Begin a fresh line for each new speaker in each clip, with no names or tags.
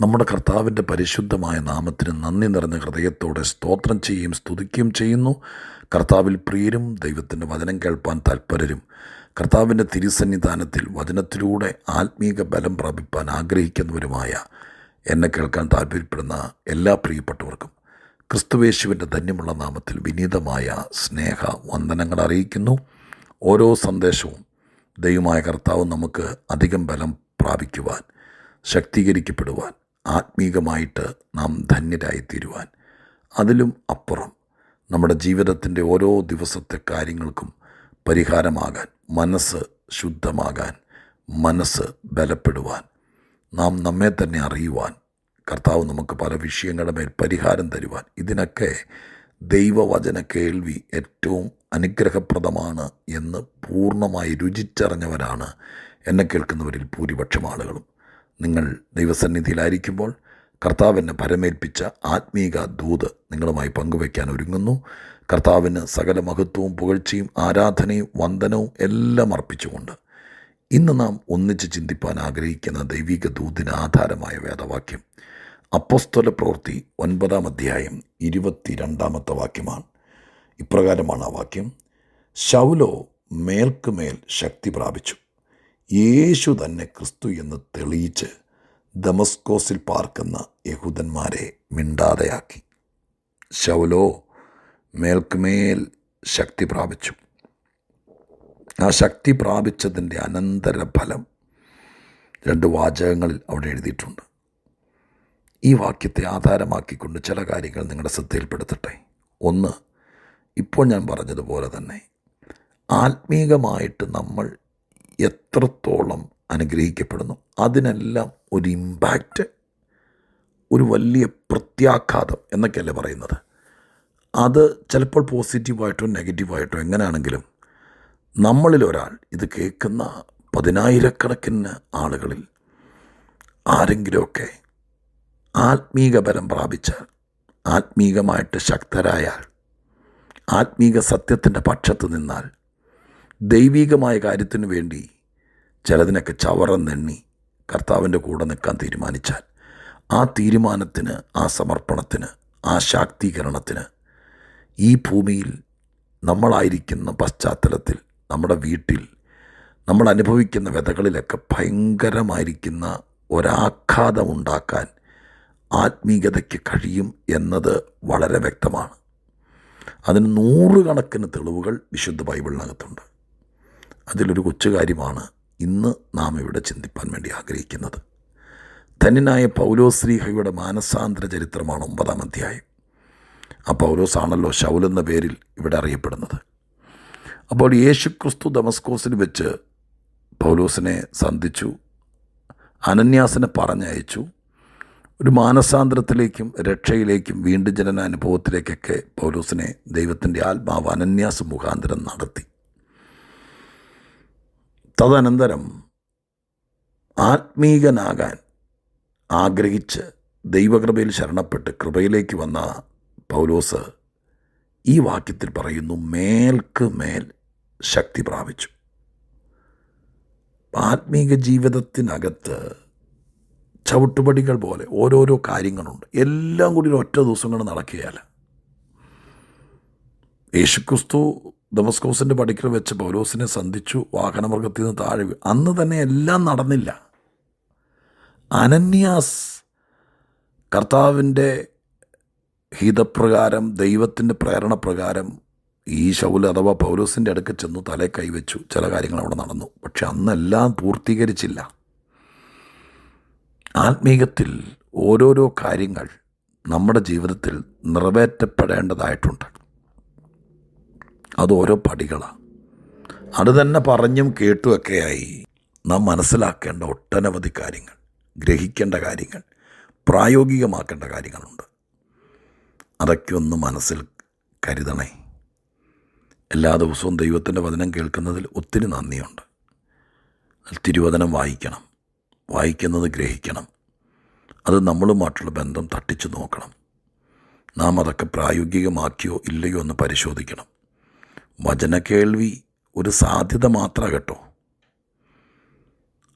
നമ്മുടെ കർത്താവിന്റെ പരിശുദ്ധമായ നാമത്തിന് നന്ദി നിറഞ്ഞ ഹൃദയത്തോടെ സ്തോത്രം ചെയ്യുകയും സ്തുതിക്കുകയും ചെയ്യുന്നു. കർത്താവിൽ പ്രിയരും ദൈവത്തിന്റെ വചനം കേൾപ്പാൻ താൽപ്പര്യരും കർത്താവിന്റെ തിരുസന്നിധാനത്തിൽ വചനത്തിലൂടെ ആത്മീക ബലം പ്രാപിപ്പാൻ ആഗ്രഹിക്കുന്നവരുമായ എന്നെ കേൾക്കാൻ താല്പര്യപ്പെടുന്ന എല്ലാ പ്രിയപ്പെട്ടവർക്കും ക്രിസ്തുവേശുവിന്റെ ധന്യമുള്ള നാമത്തിൽ വിനീതമായ സ്നേഹ വന്ദനങ്ങൾ അറിയിക്കുന്നു. ഓരോ സന്ദേശവും ദൈവമായ കർത്താവ് നമുക്ക് അധികം ബലം പ്രാപിക്കുവാൻ ശക്തീകരിക്കപ്പെടുവാൻ ആത്മീകമായിട്ട് നാം ധന്യരായിത്തീരുവാൻ. അതിലും അപ്പുറം നമ്മുടെ ജീവിതത്തിന്റെ ഓരോ ദിവസത്തെ കാര്യങ്ങൾക്കും പരിഹാരമാകാൻ മനസ്സ് ശുദ്ധമാകാൻ മനസ്സ് ബലപ്പെടുവാൻ നാം നമ്മെ തന്നെ അറിയുവാൻ കർത്താവ് നമുക്ക് പല വിഷയങ്ങളുടെ മേൽ പരിഹാരം തരുവാൻ ഇതിനൊക്കെ ദൈവവചന കേൾവി ഏറ്റവും അനുഗ്രഹപ്രദമാണ് എന്ന് പൂർണമായി രുചിച്ചറിഞ്ഞവരാണ് എന്നെ കേൾക്കുന്നവരിൽ ഭൂരിപക്ഷം ആളുകളും. നിങ്ങൾ ദൈവസന്നിധിയിലായിരിക്കുമ്പോൾ കർത്താവിനെ ഭരമേൽപ്പിച്ച ആത്മീക ദൂത് നിങ്ങളുമായി പങ്കുവയ്ക്കാൻ ഒരുങ്ങുന്നു. കർത്താവിന് സകല മഹത്വവും പുകഴ്ചയും ആരാധനയും വന്ദനവും എല്ലാം അർപ്പിച്ചുകൊണ്ട് ഇന്ന് നാം ഒന്നിച്ച് ചിന്തിപ്പാൻ ആഗ്രഹിക്കുന്ന ദൈവിക ദൂതിന് ആധാരമായ വേദവാക്യം അപ്പോസ്തല പ്രവൃത്തി ഒൻപതാം അധ്യായം ഇരുപത്തിരണ്ടാമത്തെ വാക്യമാണ്. ഇപ്രകാരമാണ് ആ വാക്യം. ശൗലോ മേൽക്കുമേൽ ശക്തി പ്രാപിച്ചു. യേശു തന്നെ ക്രിസ്തു എന്ന് തെളിയിച്ച് ദമസ്കോസിൽ പാർക്കുന്ന യഹൂദന്മാരെ മിണ്ടാതെയാക്കി. ശൗലോ മേൽക്കുമേൽ ശക്തി പ്രാപിച്ചു. ആ ശക്തി പ്രാപിച്ചതിന്റെ അനന്തരഫലം രണ്ട് വാചകങ്ങളിൽ അവിടെ എഴുതിയിട്ടുണ്ട്. ഈ വാക്യത്തെ ആധാരമാക്കിക്കൊണ്ട് ചില കാര്യങ്ങൾ നിങ്ങളുടെ ശ്രദ്ധയിൽപ്പെടുത്തട്ടെ. ഒന്ന് ഇപ്പോൾ ഞാൻ പറഞ്ഞതുപോലെ തന്നെ ആത്മീകമായിട്ട് നമ്മൾ എത്രത്തോളം അനുഗ്രഹിക്കപ്പെടുന്നു. അതിനെല്ലാം ഒരു ഇമ്പാക്റ്റ് ഒരു വലിയ പ്രത്യാഘാതം എന്നൊക്കെയല്ലേ പറയുന്നത്. അത് ചിലപ്പോൾ പോസിറ്റീവായിട്ടോ നെഗറ്റീവായിട്ടോ എങ്ങനെയാണെങ്കിലും നമ്മളിൽ ഒരാൾ ഇത് കേൾക്കുന്ന പതിനായിരക്കണക്കിന് ആളുകളിൽ ആരെങ്കിലുമൊക്കെ ആത്മീക ബലം പ്രാപിച്ചാൽ ആത്മീകമായിട്ട് ശക്തരായാൽ ആത്മീക സത്യത്തിന്റെ പക്ഷത്ത് നിന്നാൽ ദൈവികമായ കാര്യത്തിനു വേണ്ടി ചിലതിനൊക്കെ ചവറന്നെണ്ണി കർത്താവിന്റെ കൂടെ നിൽക്കാൻ തീരുമാനിച്ചാൽ ആ തീരുമാനത്തിന് ആ സമർപ്പണത്തിന് ആ ശാക്തീകരണത്തിന് ഈ ഭൂമിയിൽ നമ്മളായിരിക്കുന്ന പശ്ചാത്തലത്തിൽ നമ്മുടെ വീട്ടിൽ നമ്മൾ അനുഭവിക്കുന്ന വ്യതകളിലൊക്കെ ഭയങ്കരമായിരിക്കുന്ന ഒരാഘാതമുണ്ടാക്കാൻ ആത്മീയതയ്ക്ക് കഴിയും എന്നത് വളരെ വ്യക്തമാണ്. അതിന് നൂറുകണക്കിന് തെളിവുകൾ വിശുദ്ധ ബൈബിളിനകത്തുണ്ട്. അതിലൊരു കൊച്ചു കാര്യമാണ് ഇന്ന് നാം ഇവിടെ ചിന്തിപ്പാൻ വേണ്ടി ആഗ്രഹിക്കുന്നത്. ധന്യനായ പൗലോശ്രീഹയുടെ മാനസാന്തര ചരിത്രമാണ് ഒമ്പതാം അധ്യായം. ആ പൗലോസ് ആണല്ലോ ശൗൽ എന്ന പേരിൽ ഇവിടെ അറിയപ്പെടുന്നത്. അപ്പോൾ യേശുക്രിസ്തു ദമസ്കോസിൽ വെച്ച് പൗലോസിനെ സന്ധിച്ചു അനന്യാസിനെ പറഞ്ഞയച്ചു ഒരു മാനസാന്തരത്തിലേക്കും രക്ഷയിലേക്കും വീണ്ടും ജനന അനുഭവത്തിലേക്കൊക്കെ പൗലോസിനെ ദൈവത്തിന്റെ ആത്മാവ് അനന്യാസ് മുഖാന്തരം നടത്തി. തദനന്തരം ആത്മീകനാകാൻ ആഗ്രഹിച്ച് ദൈവകൃപയിൽ ശരണപ്പെട്ട് കൃപയിലേക്ക് വന്ന പൗലോസ് ഈ വാക്യത്തിൽ പറയുന്നു മേൽക്ക് മേൽ ശക്തി പ്രാപിച്ചു. ആത്മീക ജീവിതത്തിനകത്ത് ചവിട്ടുപടികൾ പോലെ ഓരോരോ കാര്യങ്ങളുണ്ട്. എല്ലാം കൂടി ഒറ്റ ദിവസം കൊണ്ട് നടക്കുകയല്ല. യേശുക്രിസ്തു ദമസ്കോസിന്റെ പടിക്കൽ വെച്ച് പൗലോസിനെ സന്ധിച്ചു വാഹനമൃഗത്തിൽ നിന്ന് താഴെ അന്ന് തന്നെ എല്ലാം നടന്നില്ല. അനന്യാസ് കർത്താവിന്റെ ഹിതപ്രകാരം ദൈവത്തിന്റെ പ്രേരണപ്രകാരം ഈ ഷൗൽ അഥവാ പൗലോസിന്റെ അടുക്ക് ചെന്നു തലേ കൈവച്ചു ചില കാര്യങ്ങൾ അവിടെ നടന്നു. പക്ഷെ അന്നെല്ലാം പൂർത്തീകരിച്ചില്ല. ആത്മീകത്തിൽ ഓരോരോ കാര്യങ്ങൾ നമ്മുടെ ജീവിതത്തിൽ നിറവേറ്റപ്പെടേണ്ടതായിട്ടുണ്ട്. അത് ഓരോ പടികളാണ് അത് തന്നെ പറഞ്ഞും കേട്ടുമൊക്കെയായി നാം മനസ്സിലാക്കേണ്ട ഒട്ടനവധി കാര്യങ്ങൾ ഗ്രഹിക്കേണ്ട കാര്യങ്ങൾ പ്രായോഗികമാക്കേണ്ട കാര്യങ്ങളുണ്ട്. അതൊക്കെ ഒന്ന് മനസ്സിൽ കരുതണേ. എല്ലാ ദിവസവും ദൈവത്തിന്റെ വചനം കേൾക്കുന്നതിൽ ഒത്തിരി നന്ദിയുണ്ട്. തിരുവചനം വായിക്കണം. വായിക്കുന്നത് ഗ്രഹിക്കണം. അത് നമ്മളുമായിട്ടുള്ള ബന്ധം തട്ടിച്ചു നോക്കണം. നാം അതൊക്കെ പ്രായോഗികമാക്കിയോ ഇല്ലയോ എന്ന് പരിശോധിക്കണം. വചനക്കേൾവി ഒരു സാധ്യത മാത്ര കേട്ടോ.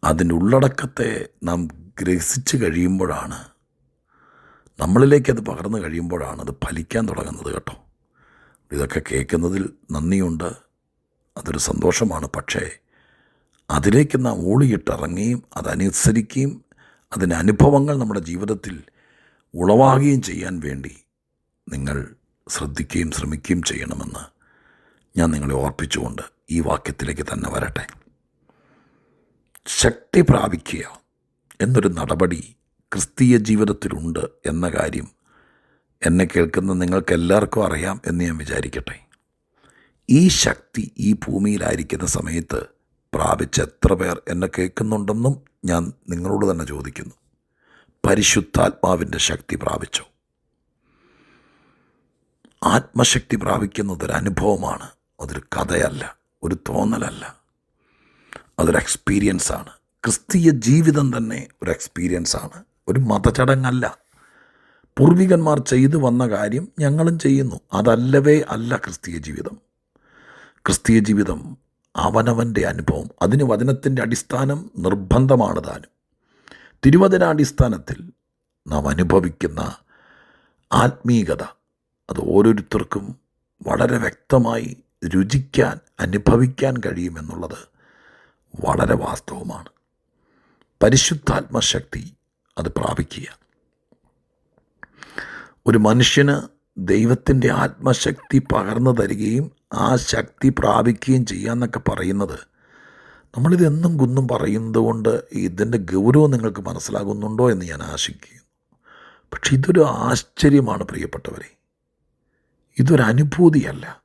അതിന്റെ ഉള്ളടക്കത്തെ നാം ഗ്രഹിച്ച് കഴിയുമ്പോഴാണ് നമ്മളിലേക്ക് അത് പകർന്നു കഴിയുമ്പോഴാണ് അത് ഫലിക്കാൻ തുടങ്ങുന്നത് കേട്ടോ. ഇതൊക്കെ കേൾക്കുന്നതിൽ നന്ദിയുണ്ട് അതൊരു സന്തോഷമാണ്. പക്ഷേ അതിലേക്ക് നാം ഓളിയിട്ടിറങ്ങുകയും അതനുസരിക്കുകയും അതിന്റെ അനുഭവങ്ങൾ നമ്മുടെ ജീവിതത്തിൽ ഉളവാകുകയും ചെയ്യാൻ വേണ്ടി നിങ്ങൾ ശ്രദ്ധിക്കുകയും ശ്രമിക്കുകയും ചെയ്യണമെന്ന് ഞാൻ നിങ്ങളെ ഓർപ്പിച്ചുകൊണ്ട് ഈ വാക്യത്തിലേക്ക് തന്നെ വരട്ടെ. ശക്തി പ്രാപിക്കുക എന്നൊരു നടപടി ക്രിസ്തീയ ജീവിതത്തിലുണ്ട് എന്ന കാര്യം എന്നെ കേൾക്കുന്ന നിങ്ങൾക്കെല്ലാവർക്കും അറിയാം എന്ന് ഞാൻ വിചാരിക്കട്ടെ. ഈ ശക്തി ഈ ഭൂമിയിലായിരിക്കുന്ന സമയത്ത് പ്രാപിച്ച എത്ര പേർ എന്നെ കേൾക്കുന്നുണ്ടെന്നും ഞാൻ നിങ്ങളോട് തന്നെ ചോദിക്കുന്നു. പരിശുദ്ധാത്മാവിന്റെ ശക്തി പ്രാപിച്ചു? ആത്മശക്തി പ്രാപിക്കുന്നത് ഒരു അനുഭവമാണ് അതൊരു കഥയല്ല ഒരു തോന്നലല്ല. അതൊരു എക്സ്പീരിയൻസ് ആണ് ക്രിസ്തീയ ജീവിതം തന്നെ ഒരു എക്സ്പീരിയൻസ് ആണ് ഒരു മതചടങ്ങല്ല. പൂർവികന്മാർ ചെയ്തു വന്ന കാര്യം ഞങ്ങളും ചെയ്യുന്നു. അതല്ലവേ അല്ല ക്രിസ്തീയ ജീവിതം. ക്രിസ്തീയ ജീവിതം അവനവന്റെ അനുഭവം. അതിന് വചനത്തിന്റെ അടിസ്ഥാനം നിർബന്ധമാണ് താനും. തിരുവചനാടിസ്ഥാനത്തിൽ നാം അനുഭവിക്കുന്ന ആത്മീകത അത് ഓരോരുത്തർക്കും വളരെ വ്യക്തമായി രുചിക്കാൻ അനുഭവിക്കാൻ കഴിയുമെന്നുള്ളത് വളരെ വാസ്തവമാണ്. പരിശുദ്ധാത്മശക്തി അത് പ്രാപിക്കുക. ഒരു മനുഷ്യന് ദൈവത്തിന്റെ ആത്മശക്തി പകർന്നു തരികയും ആ ശക്തി പ്രാപിക്കുകയും ചെയ്യാന്നൊക്കെ പറയുന്നത് നമ്മളിത് എന്നും കുന്നും പറയുന്നത് കൊണ്ട് ഇതിന്റെ ഗൗരവം നിങ്ങൾക്ക് മനസ്സിലാകുന്നുണ്ടോ എന്ന് ഞാൻ ആശിക്കുന്നു. പക്ഷെ ഇതൊരു ആശ്ചര്യമാണ് പ്രിയപ്പെട്ടവരെ. ഇതൊരു അനുഭൂതിയല്ല.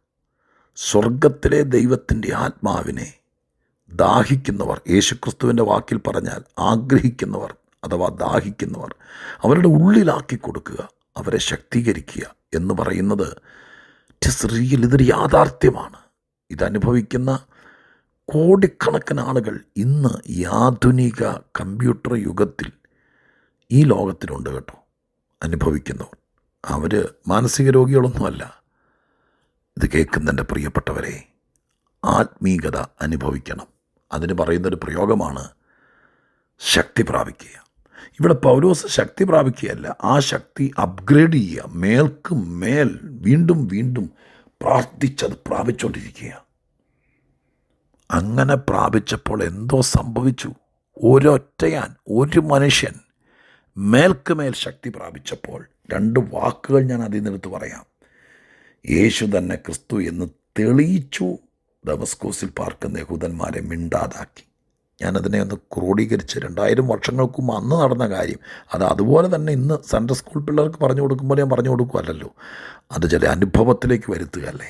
സ്വർഗത്തിലെ ദൈവത്തിന്റെ ആത്മാവിനെ ദാഹിക്കുന്നവർ യേശുക്രിസ്തുവിന്റെ വാക്കിൽ പറഞ്ഞാൽ ആഗ്രഹിക്കുന്നവർ അഥവാ ദാഹിക്കുന്നവർ അവരുടെ ഉള്ളിലാക്കി കൊടുക്കുക അവരെ ശക്തീകരിക്കുക എന്ന് പറയുന്നത് ഇറ്റ്സ് റിയൽ ഇതൊരു യാഥാർത്ഥ്യമാണ്. ഇതനുഭവിക്കുന്ന കോടിക്കണക്കിന് ആളുകൾ ഇന്ന് ഈ ആധുനിക കമ്പ്യൂട്ടർ യുഗത്തിൽ ഈ ലോകത്തിലുണ്ട് കേട്ടോ അനുഭവിക്കുന്നവർ. അവർ മാനസിക രോഗികളൊന്നുമല്ല ഇത് കേൾക്കുന്നതിന്റെ പ്രിയപ്പെട്ടവരെ ആത്മീകത അനുഭവിക്കണം. അതിന് പറയുന്നൊരു പ്രയോഗമാണ് ശക്തി പ്രാപിക്കുക. ഇവിടെ പൗലോസ് ശക്തി പ്രാപിക്കുകയല്ല ആ ശക്തി അപ്ഗ്രേഡ് ചെയ്യുക മേൽക്ക് മേൽ വീണ്ടും വീണ്ടും പ്രാർത്ഥിച്ചത് പ്രാപിച്ചുകൊണ്ടിരിക്കുക അങ്ങനെ പ്രാപിച്ചപ്പോൾ എന്തോ സംഭവിച്ചു. ഒരൊറ്റയാൻ ഒരു മനുഷ്യൻ മേൽക്ക് മേൽ ശക്തി പ്രാപിച്ചപ്പോൾ രണ്ട് വാക്കുകൾ ഞാൻ അതിൽ നിന്നെടുത്ത് പറയാം. യേശു തന്നെ ക്രിസ്തു എന്ന് തെളിയിച്ചു. ദമസ്കോസിൽ പാർക്കുന്ന യഹൂദന്മാരെ മിണ്ടാതാക്കി. ഞാനതിനെ ഒന്ന് ക്രോഡീകരിച്ച് രണ്ടായിരം വർഷങ്ങൾക്ക് അന്ന് നടന്ന കാര്യം അത് അതുപോലെ തന്നെ ഇന്ന് സെൻട്രൽ സ്കൂൾ പിള്ളേർക്ക് പറഞ്ഞു കൊടുക്കുമ്പോൾ ഞാൻ പറഞ്ഞു കൊടുക്കുമല്ലോ അത് ചില അനുഭവത്തിലേക്ക് വരുത്തുക അല്ലേ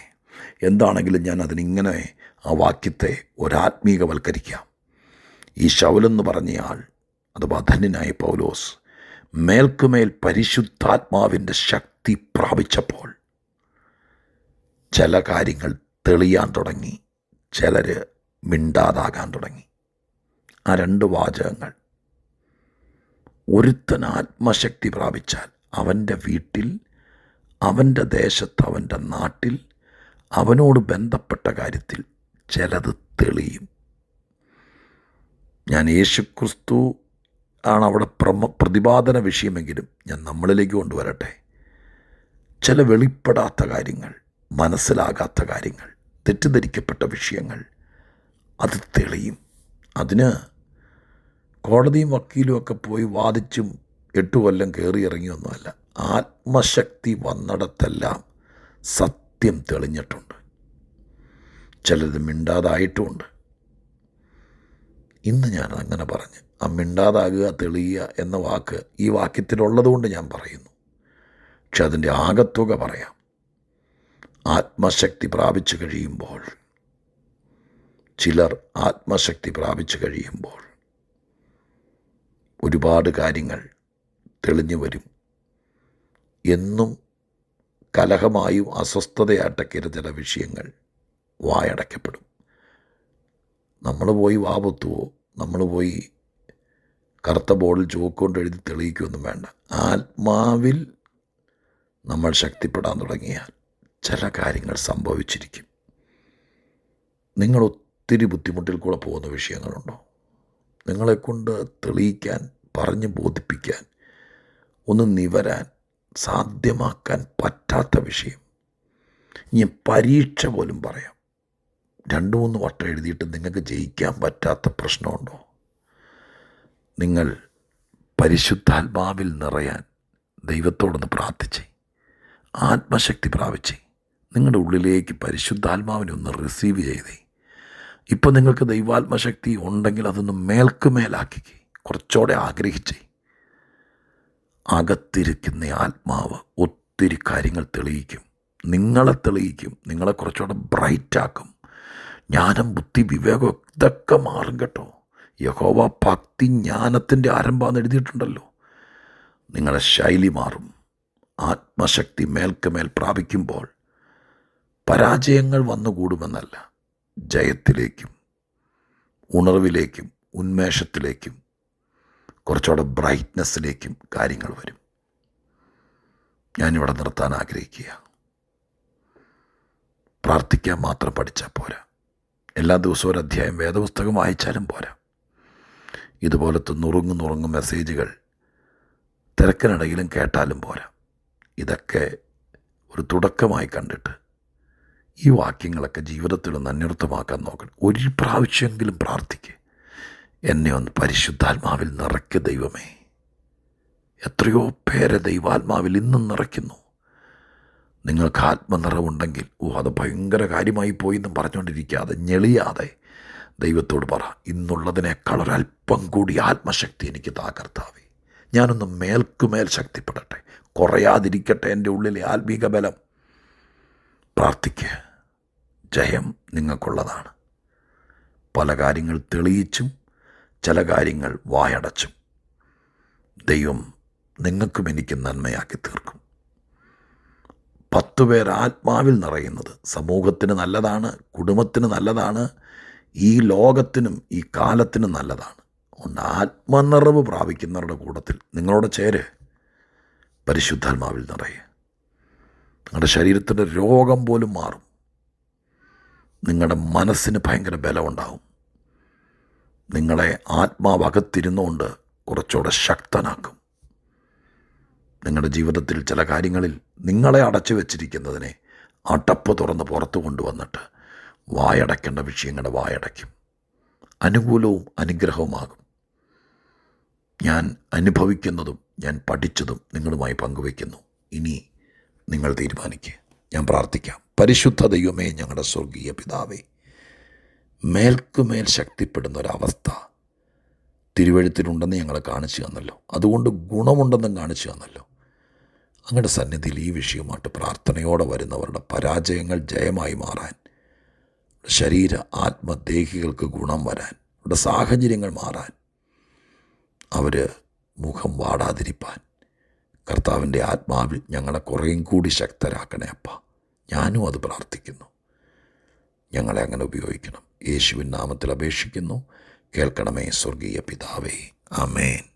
എന്താണെങ്കിലും ഞാൻ അതിനിങ്ങനെ ആ വാക്യത്തെ ഒരാത്മീകവൽക്കരിക്കാം. ഈ ശൗലെന്ന് പറഞ്ഞയാൾ അത് വധനായ പൗലോസ് മേൽക്കുമേൽ പരിശുദ്ധാത്മാവിന്റെ ശക്തി പ്രാപിച്ചപ്പോൾ ചില കാര്യങ്ങൾ തെളിയാൻ തുടങ്ങി. ചിലർ മിണ്ടാതാകാൻ തുടങ്ങി. ആ രണ്ട് വാചകങ്ങൾ. ഒരുത്തൻ ആത്മശക്തി പ്രാപിച്ചാൽ അവന്റെ വീട്ടിൽ അവന്റെ ദേശത്ത് അവന്റെ നാട്ടിൽ അവനോട് ബന്ധപ്പെട്ട കാര്യത്തിൽ ചിലത് തെളിയും. ഞാൻ യേശുക്രിസ്തു ആണ് അവിടെ പ്രമ പ്രതിപാദന വിഷയമെങ്കിലും ഞാൻ നമ്മളിലേക്ക് കൊണ്ടുവരട്ടെ. ചില വെളിപ്പെടാത്ത കാര്യങ്ങൾ. മനസ്സിലാകാത്ത കാര്യങ്ങൾ തെറ്റിദ്ധരിക്കപ്പെട്ട വിഷയങ്ങൾ. അത് തെളിയും. അതിന് കോടതിയും വക്കീലും ഒക്കെ പോയി വാദിച്ചും എട്ട് കൊല്ലം കയറി ഇറങ്ങിയൊന്നുമല്ല. ആത്മശക്തി വന്നിടത്തെല്ലാം സത്യം തെളിഞ്ഞിട്ടുണ്ട്. ചിലത് മിണ്ടാതായിട്ടുമുണ്ട് ഇന്ന് ഞാൻ അങ്ങനെ പറഞ്ഞ് ആ മിണ്ടാതാകുക തെളിയുക എന്ന വാക്ക് ഈ വാക്യത്തിലുള്ളതുകൊണ്ട് ഞാൻ പറയുന്നു. പക്ഷെ അതിന്റെ ആകത്തുക പറയാം. ആത്മശക്തി പ്രാപിച്ചു കഴിയുമ്പോൾ. ചിലർ ആത്മശക്തി പ്രാപിച്ചു കഴിയുമ്പോൾ. ഒരുപാട് കാര്യങ്ങൾ തെളിഞ്ഞു വരും. എന്നും കലഹമായും അസ്വസ്ഥതയായിട്ടൊക്കെ ചില വിഷയങ്ങൾ വായടക്കപ്പെടും നമ്മൾ പോയി വാപത്തുവോ നമ്മൾ പോയി കറുത്ത ബോർഡിൽ ചുവക്കൊണ്ട് എഴുതി തെളിയിക്കുകയൊന്നും വേണ്ട. ആത്മാവിൽ നമ്മൾ ശക്തിപ്പെടാൻ തുടങ്ങിയാൽ ചില കാര്യങ്ങൾ സംഭവിച്ചിരിക്കും. നിങ്ങൾ ഒത്തിരി ബുദ്ധിമുട്ടിൽ കൂടെ പോകുന്ന വിഷയങ്ങളുണ്ടോ? നിങ്ങളെക്കൊണ്ട് തെളിയിക്കാൻ പറഞ്ഞ് ബോധിപ്പിക്കാൻ ഒന്ന് നിവരാൻ സാധ്യമാക്കാൻ പറ്റാത്ത വിഷയം. ഇനി പരീക്ഷ പോലും പറയാം. രണ്ട് മൂന്ന് വട്ടം എഴുതിയിട്ട് നിങ്ങൾക്ക് ജയിക്കാൻ പറ്റാത്ത പ്രശ്നമുണ്ടോ? നിങ്ങൾ പരിശുദ്ധാത്മാവിൽ നിറയാൻ ദൈവത്തോടൊന്ന് പ്രാർത്ഥിച്ചേ. ആത്മശക്തി പ്രാപിച്ചേ. നിങ്ങളുടെ ഉള്ളിലേക്ക് പരിശുദ്ധാത്മാവിനെ ഒന്ന് റിസീവ് ചെയ്തേ. ഇപ്പോൾ നിങ്ങൾക്ക് ദൈവാത്മശക്തി ഉണ്ടെങ്കിൽ അതൊന്ന് മേൽക്കുമേലാക്കിക്കേ. കുറച്ചുകൂടെ ആഗ്രഹിച്ചേ. അകത്തിരിക്കുന്ന ആത്മാവ് ഒത്തിരി കാര്യങ്ങൾ തെളിയിക്കും. നിങ്ങളെ തെളിയിക്കും. നിങ്ങളെ കുറച്ചുകൂടെ ബ്രൈറ്റാക്കും ജ്ഞാനം ബുദ്ധി വിവേകം ഇതൊക്കെ മാറും കേട്ടോ. യഹോവ ഭക്തി ജ്ഞാനത്തിന്റെ ആരംഭമെന്ന് എഴുതിയിട്ടുണ്ടല്ലോ. നിങ്ങളുടെ ശൈലി മാറും. ആത്മശക്തി മേൽക്കുമേൽ പ്രാപിക്കുമ്പോൾ പരാജയങ്ങൾ വന്നുകൂടുമെന്നല്ല. ജയത്തിലേക്കും ഉണർവിലേക്കും ഉന്മേഷത്തിലേക്കും കുറച്ചുകൂടെ ബ്രൈറ്റ്നെസ്സിലേക്കും കാര്യങ്ങൾ വരും. ഞാനിവിടെ നിർത്താൻ ആഗ്രഹിക്കുക. പ്രാർത്ഥിക്കാൻ മാത്രം പഠിച്ചാൽ പോരാ. എല്ലാ ദിവസവും ഒരു അധ്യായം വേദപുസ്തകം വായിച്ചാലും പോരാ. ഇതുപോലത്തെ നുറുങ്ങു നുറുങ്ങു മെസ്സേജുകൾ തിരക്കിനിടയിലും കേട്ടാലും പോരാ. ഇതൊക്കെ ഒരു തുടക്കമായി കണ്ടിട്ട് ഈ വാക്യങ്ങളൊക്കെ ജീവിതത്തിൽ ഒന്ന് അന്വർത്ഥമാക്കാൻ നോക്കണം. ഒരു പ്രാവശ്യമെങ്കിലും പ്രാർത്ഥിക്കുക എന്നെ ഒന്ന് പരിശുദ്ധാത്മാവിൽ നിറയ്ക്കുക ദൈവമേ. എത്രയോ പേരെ ദൈവാത്മാവിൽ ഇന്നും നിറയ്ക്കുന്നു. നിങ്ങൾക്ക് ആത്മനിറവുണ്ടെങ്കിൽ ഓ അത് ഭയങ്കര കാര്യമായി പോയി എന്നും പറഞ്ഞുകൊണ്ടിരിക്കാതെ ഞെളിയാതെ ദൈവത്തോട് പറ ഇന്നുള്ളതിനേക്കാൾ ഒരല്പം കൂടി ആത്മശക്തി എനിക്ക് താ കർത്താവേ. ഞാനൊന്ന് മേൽക്കുമേൽ ശക്തിപ്പെടട്ടെ. കുറയാതിരിക്കട്ടെ എന്റെ ഉള്ളിലെ ആത്മീക ബലം. പ്രാർത്ഥിക്കുക ജയം നിങ്ങൾക്കുള്ളതാണ്. പല കാര്യങ്ങൾ തെളിയിച്ചും ചില കാര്യങ്ങൾ വായടച്ചും. ദൈവം നിങ്ങൾക്കും എനിക്ക് നന്മയാക്കി തീർക്കും. പത്തു പേർ ആത്മാവിൽ നിറയുന്നത് സമൂഹത്തിന് നല്ലതാണ് കുടുംബത്തിന് നല്ലതാണ് ഈ ലോകത്തിനും ഈ കാലത്തിനും നല്ലതാണ്. ഒന്ന് ആത്മനിറവ് പ്രാപിക്കുന്നവരുടെ കൂട്ടത്തിൽ നിങ്ങളോട് ചേര്. പരിശുദ്ധാത്മാവിൽ നിറയെ. നിങ്ങളുടെ ശരീരത്തിന്റെ രോഗം പോലും മാറും. നിങ്ങളുടെ മനസ്സിന് ഭയങ്കര ബലമുണ്ടാവും. നിങ്ങളെ ആത്മാവകത്തിരുന്നുകൊണ്ട് കുറച്ചുകൂടെ ശക്തനാക്കും. നിങ്ങളുടെ ജീവിതത്തിൽ ചില കാര്യങ്ങളിൽ നിങ്ങളെ അടച്ചു വെച്ചിരിക്കുന്നതിനെ അടപ്പ് തുറന്ന് പുറത്തു കൊണ്ടുവന്നിട്ട് വായടയ്ക്കേണ്ട വിഷയങ്ങളുടെ വായടയ്ക്കും. അനുകൂലവും അനുഗ്രഹവുമാകും. ഞാൻ അനുഭവിക്കുന്നതും ഞാൻ പഠിച്ചതും നിങ്ങളുമായി പങ്കുവയ്ക്കുന്നു. ഇനി നിങ്ങൾ തീരുമാനിക്കുക ഞാൻ പ്രാർത്ഥിക്കാം. പരിശുദ്ധ ദൈവമേ ഞങ്ങളുടെ സ്വർഗീയ പിതാവേ. മേൽക്കുമേൽ ശക്തിപ്പെടുന്ന ഒരവസ്ഥ തിരുവഴുത്തിലുണ്ടെന്ന് ഞങ്ങളെ കാണിച്ചു തന്നല്ലോ. അതുകൊണ്ട് ഗുണമുണ്ടെന്നും കാണിച്ചു തന്നല്ലോ. അങ്ങയുടെ സന്നിധിയിൽ ഈ വിഷയമായിട്ട് പ്രാർത്ഥനയോടെ വരുന്നവരുടെ പരാജയങ്ങൾ ജയമായി മാറാൻ ശരീര ആത്മദേഹികൾക്ക് ഗുണം വരാൻ അവരുടെ സാഹചര്യങ്ങൾ മാറാൻ അവർ മുഖം വാടാതിരിപ്പാൻ കർത്താവിന്റെ ആത്മാവിൽ ഞങ്ങളെ കുറേയും കൂടി ശക്തരാക്കണേ അപ്പ. ഞാനും അത് പ്രാർത്ഥിക്കുന്നു. ഞങ്ങളെ അങ്ങനെ ഉപയോഗിക്കണം. യേശുവിൻ നാമത്തിൽ അപേക്ഷിക്കുന്നു. കേൾക്കണമേ സ്വർഗീയ പിതാവേ. ആമേൻ.